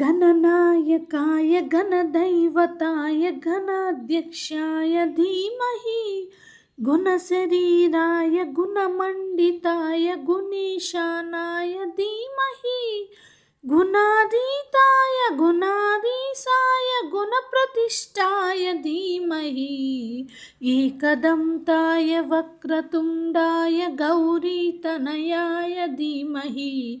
गणनायकाय गणदैवताय गणाध्यक्षाय धीमहि गुणशरीराय गुणमण्डिताय गुणेशानाय धीमहि गुणाधीताय गुणाधीशाय गुणप्रतिष्ठाय धीमहि एकदन्ताय वक्रतुण्डाय गौरीतनयाय धीमहि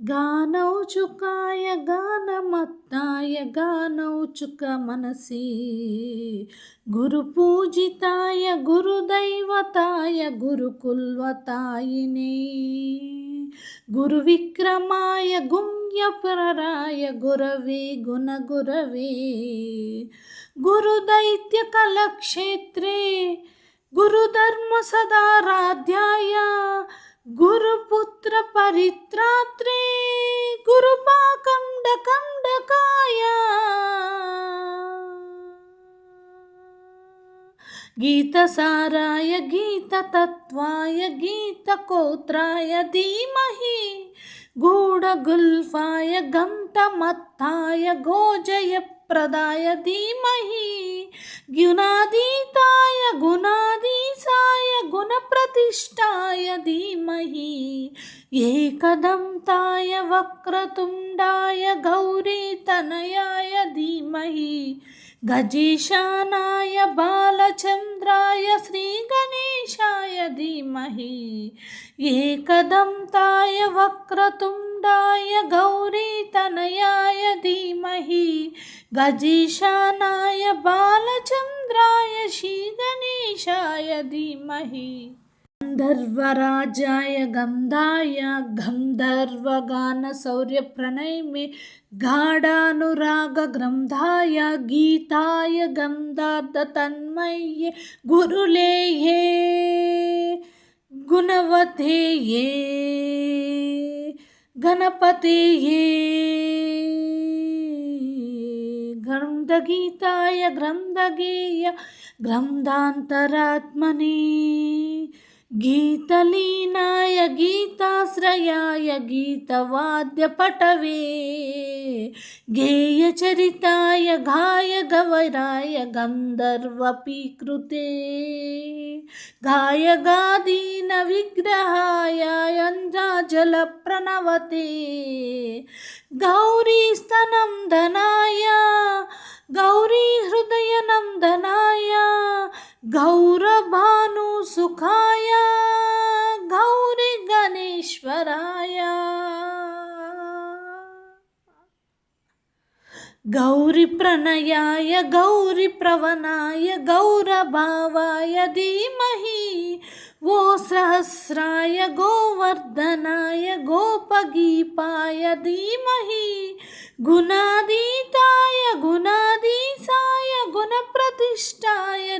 ಗಾನೌಚುಕಾಯ ಗಾನಮತ್ತಾಯ ಗಾನೌಚುಕ ಮನಸಿ ಗುರುಪೂಜಿತಾಯ ಗುರುದೈವತಾಯ ಗುರುಕುಲ್ವತಾಯಿನೇ ಗುರುವಿಕ್ರಮಾಯ ಗುಂಗ್ಯಪರರಾಯ ಗುರವೇ ಗುಣಗುರವೇ ಗುರುದೈತ್ಯಕಲಕ್ಷೇತ್ರೇ ಗುರುಧರ್ಮ ಸದಾರಾಧ್ಯಾಯ गुरुपुत्रपरित्रात्रे गुरुपाकण्डकण्डकाय। गीतसाराय गीततत्त्वाय गीतकोत्राय धीमहि। गूढगुल्फाय घण्टमत्ताय गोजयप्रदाय धीमहि। गुणाधीताय गुणाधीशाय गुणप्रतिष्ठाय धीमहि। एकदन्ताय वक्रतुण्डाय गौरीतनयाय धीमहि। गजेशानाय बालचन्द्राय श्रीगणेशाय धीमहि। एकदन्ताय वक्रतुण्डाय गौरीतनयाय धीमहि। गजेशानाय बालचन्द्राय श्रीगणेशाय धीमहि गंधर्वराजाय गंधाय गंधर्वगान सौर्य प्रणय में गाढ़ानुराग ग्रंथाय गीताय गंधार्थ तन्मये गुरुले ये गुणवते ये गणपते ये ग्रन्थगीताय ग्रन्थगेय ग्रन्थान्तरात्मने గీతలీనాయ గీతాశ్రయాయ గీతవాద్యపటవే గేయచరితాయ గాయగవరాయ గంధర్వపీకృతే. గాయగాదీన విగ్రహాయ ప్రణవతే. గౌరీస్తనం ధనాయ గౌరీ హృదయనం ధనాయ గౌర రాయా. గౌరి ప్రణయాయ గౌరి ప్రవణాయ గౌరభావాయ ధీమహి. ఓ సహస్రాయ గోవర్ధనాయ గోపగీపాయ ధీమహి. గుణాదీతాయ గుణాదీసాయ గుణప్రతిష్టాయ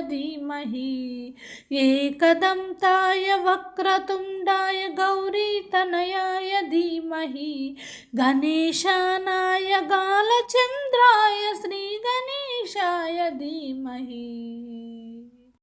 धीमहि एकदन्ताय वक्रतुण्डाय गौरीतनयाय धीमहि गणेशानाय गालचन्द्राय श्रीगणेशाय धीमहि।